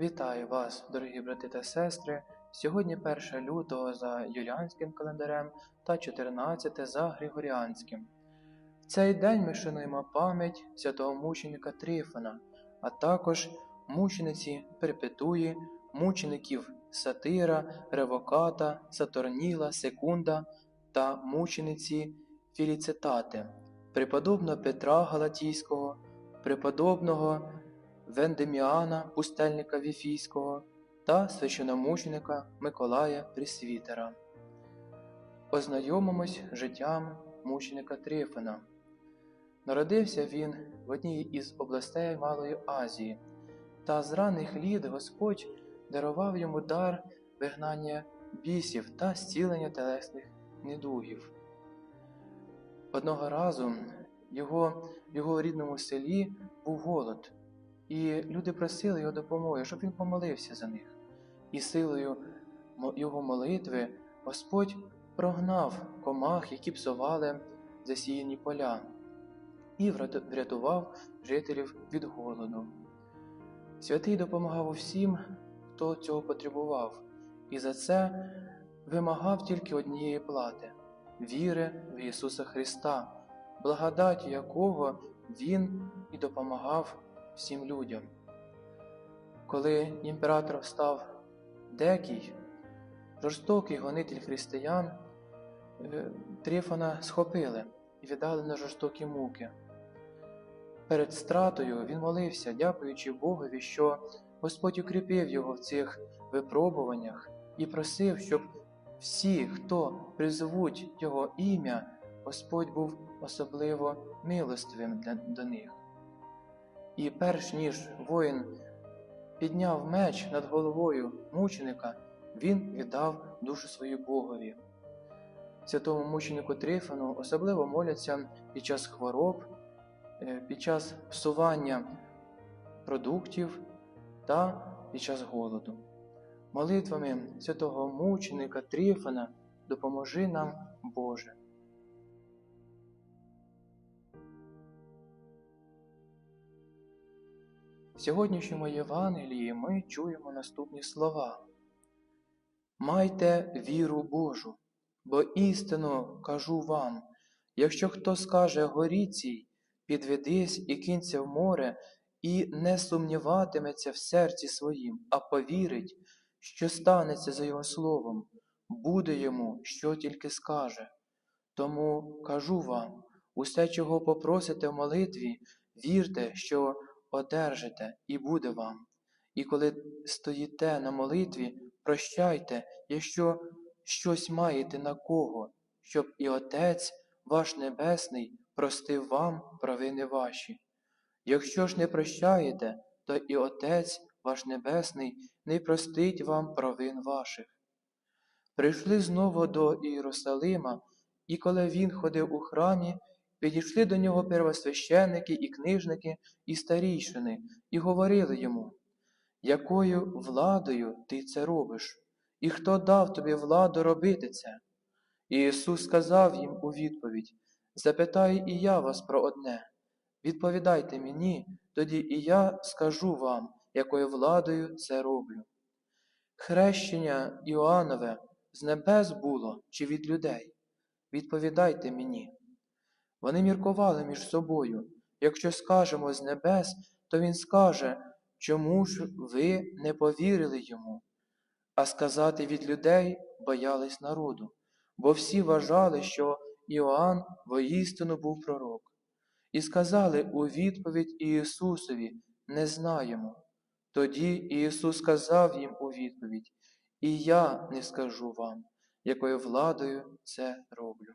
Вітаю вас, дорогі брати та сестри. Сьогодні 1 лютого за юліанським календарем та 14 за Григоріанським. В цей день ми шануємо пам'ять святого мученика Трифона, а також мучениці Перпетуї, мучеників Сатира, Ревоката, Сатурніла, Секунда та мучениці Філіцитати, преподобного Петра Галатійського, преподобного Вендеміана, пустельника Віфійського та священомученика Миколая Пресвітера. Ознайомимось життям мученика Трифона. Народився він в одній із областей Малої Азії, та з ранних літ Господь дарував йому дар вигнання бісів та зцілення телесних недугів. Одного разу його, його рідному селі був голод. І люди просили його допомоги, щоб він помолився за них. І силою його молитви Господь прогнав комах, які псували засіяні поля, і врятував жителів від голоду. Святий допомагав усім, хто цього потребував, і за це вимагав тільки однієї плати віри в Ісуса Христа, благодаті якого Він і допомагав всім людям. Коли імператор став Декій, жорстокий гонитель християн, е, Трифона схопили і віддали на жорстокі муки. Перед стратою він молився, дякуючи Богові, що Господь укріпив його в цих випробуваннях і просив, щоб всі, хто призовуть його ім'я, Господь був особливо милостивим для, до них. І перш ніж воїн підняв меч над головою мученика, він віддав душу свою Богові. Святому мученику Трифону особливо моляться під час хвороб, е, під час псування продуктів та під час голоду. Молитвами святого мученика Трифона допоможи нам, Боже. В сьогоднішньому Євангелії ми чуємо наступні слова. Майте віру Божу, бо істинно кажу вам, якщо хто скаже горіцій, підведись і кинься в море, і не сумніватиметься в серці своїм, а повірить, що станеться за його словом, буде йому, що тільки скаже. Тому кажу вам, усе, чого попросите в молитві, вірте, що одержите, і буде вам. І коли стоїте на молитві, прощайте, якщо щось маєте на кого, щоб і Отець ваш Небесний простив вам провини ваші. Якщо ж не прощаєте, то і Отець ваш Небесний не простить вам провин ваших. Прийшли знову до Ієрусалима, і коли він ходив у храмі, підійшли до нього первосвященники і книжники і старійшини, і говорили йому, якою владою ти це робиш, і хто дав тобі владу робити це? І Ісус сказав їм у відповідь, запитаю і я вас про одне. Відповідайте мені, тоді і я скажу вам, якою владою це роблю. Хрещення Іоаннове з небес було чи від людей? Відповідайте мені. Вони міркували між собою. Якщо скажемо з небес, то він скаже, чому ж ви не повірили йому? А сказати від людей боялись народу, бо всі вважали, що Іоанн воістину був пророк. І сказали у відповідь Ісусові не знаємо. Тоді Ісус сказав їм у відповідь, І я не скажу вам, якою владою це роблю.